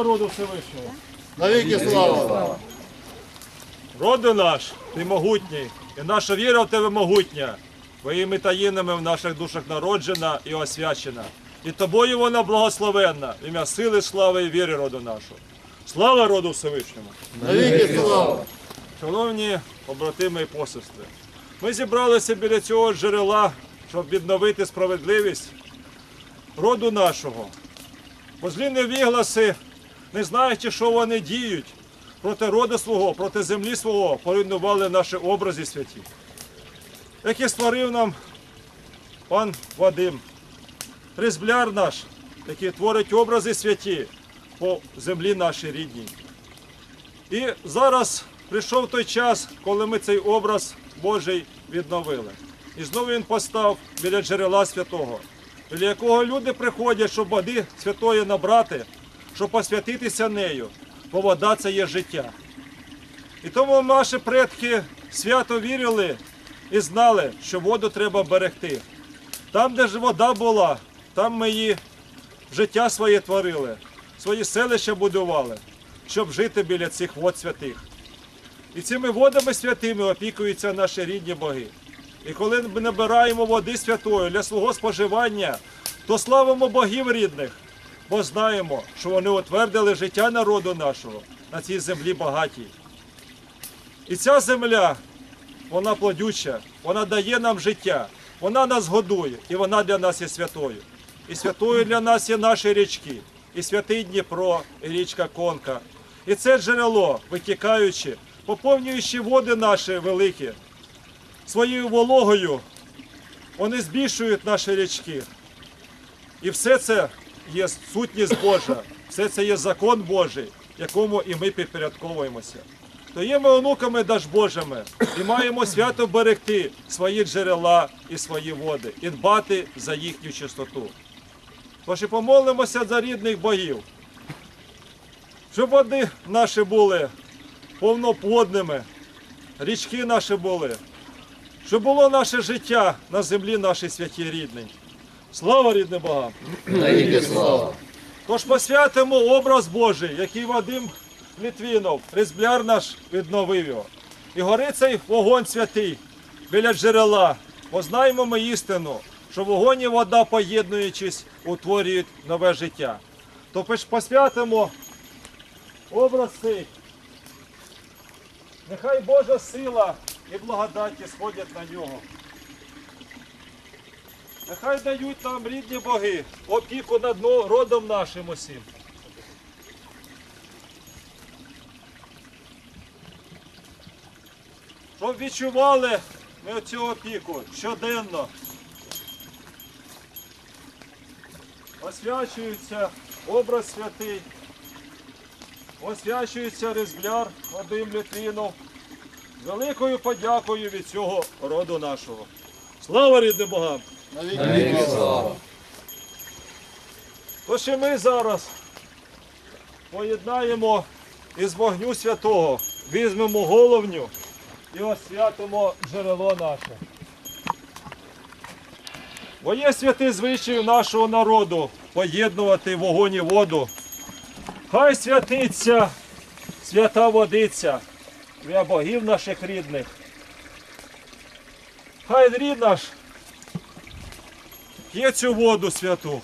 Слава роду Всевишнього! Навіки слава! Роди наш, ти могутній, і наша віра в тебе могутня. Твоїми таїнами в наших душах народжена і освячена. І тобою вона благословенна, в ім'я сили, слави і віри роду нашого. Слава роду Всевишньому! Навіки слава! Шановні побратими і посестри, ми зібралися біля цього джерела, щоб відновити справедливість роду нашого. Бо злі невігласи, не знаючи, що вони діють, проти роду свого, проти землі свого, поруйнували наші образи святі, які створив нам пан Вадим, різбляр наш, який творить образи святі по землі нашій рідній. І зараз прийшов той час, коли ми цей образ Божий відновили. І знову він постав біля джерела святого, біля якого люди приходять, щоб води святої набрати, щоб посвятитися нею, бо вода це є життя. І тому наші предки свято вірили і знали, що воду треба берегти. Там, де ж вода була, там ми її життя своє творили, свої селища будували, щоб жити біля цих вод святих. І цими водами святими опікуються наші рідні боги. І коли ми набираємо води святої для свого споживання, то славимо богів рідних, бо знаємо, що вони утвердили життя народу нашого на цій землі багатій. І ця земля, вона плодюча, вона дає нам життя, вона нас годує, і вона для нас є святою. І святою для нас є наші річки, і святий Дніпро, і річка Конка. І це джерело, витікаючи, поповнюючи води наші великі, своєю вологою, вони збільшують наші річки. І все це є сутність Божа, все це є закон Божий, якому і ми підпорядковуємося. То є ми онуками Даж Божими і маємо свято берегти свої джерела і свої води, і дбати за їхню чистоту. Тож і помолимося за рідних богів, щоб води наші були повноплодними, річки наші були, щоб було наше життя на землі нашій святій рідній. Слава рідним богам! Слава! Тож посвятимо образ Божий, який Вадим Літвінов, різбляр наш, відновив його. І горить цей вогонь святий біля джерела. Бо знаємо ми істину, що вогонь і вода, поєднуючись, утворюють нове життя. То посвятимо образ цей. Нехай Божа сила і благодаті сходять на нього. Нехай дають нам рідні боги, опіку над родом нашим усім. Щоб відчували ми цю опіку щоденно. Освячується образ святий, освячується різбляр Вадим Літвінов. Великою подякою від цього роду нашого. Слава рідним богам! Навіки слава! Тож і ми зараз поєднаємо із вогню святого, візьмемо головню і освятимо джерело наше. Бо є святий звичай нашого народу поєднувати вогонь і воду. Хай святиться свята водиця для богів наших рідних. Хай рід наш п'є цю воду святу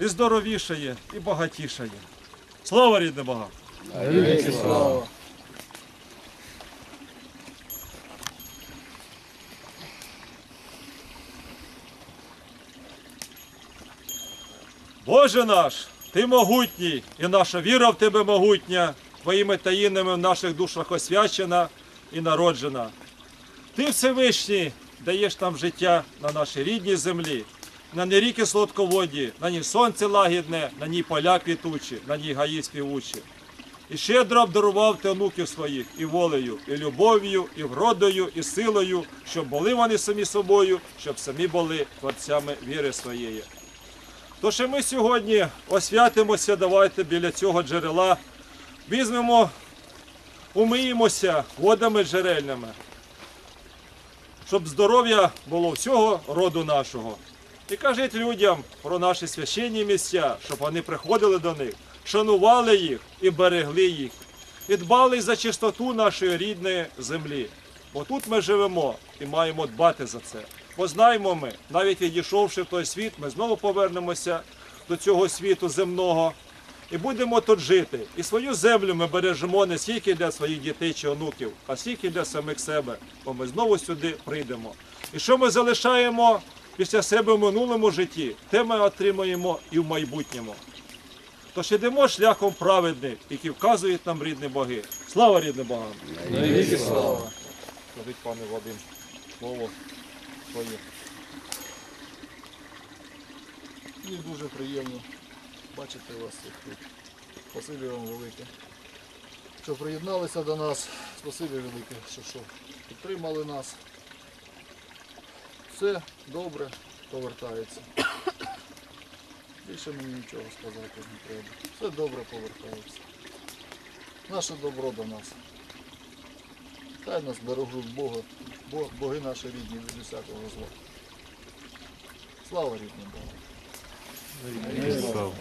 і здоровішає, і багатішає. Слава Богам! Навіки слава! Боже наш, ти могутній, і наша віра в тебе могутня, твоїми таїнами в наших душах освячена і народжена. Ти Всевишній даєш нам життя на нашій рідній землі, на ній ріки солодководі, на ній сонце лагідне, на ній поля квітучі, на ній гаї співучі. І щедро обдарував ти онуків своїх і волею, і любов'ю, і вродою, і силою, щоб були вони самі собою, щоб самі були творцями віри своєї. Тож і ми сьогодні освятимося, давайте біля цього джерела, візьмемо, умиємося водами джерельними, щоб здоров'я було всього роду нашого. І кажіть людям про наші священні місця, щоб вони приходили до них, шанували їх і берегли їх, і дбали за чистоту нашої рідної землі. Бо тут ми живемо і маємо дбати за це. Бо знаємо ми, навіть відійшовши в той світ, ми знову повернемося до цього світу земного і будемо тут жити. І свою землю ми бережемо не стільки для своїх дітей чи онуків, а стільки для самих себе, бо ми знову сюди прийдемо. І що ми залишаємо після себе в минулому житті, те ми отримаємо і в майбутньому. Тож ідемо шляхом праведним, який вказують нам рідні боги. Слава рідним богам! Навіки слава. Скажіть, пане Вадим, слово своє. Мені дуже приємно бачити вас всіх тут. Спасибі вам велике. Що приєдналися до нас. Спасибі велике, що, що підтримали нас. Все добре повертається. Більше мені нічого сказати не треба. Все добре повертається. Наше добро до нас. Хай нас берегуть Бога, Бо- боги наші рідні від усякого зла. Слава рідним Богу. Слава.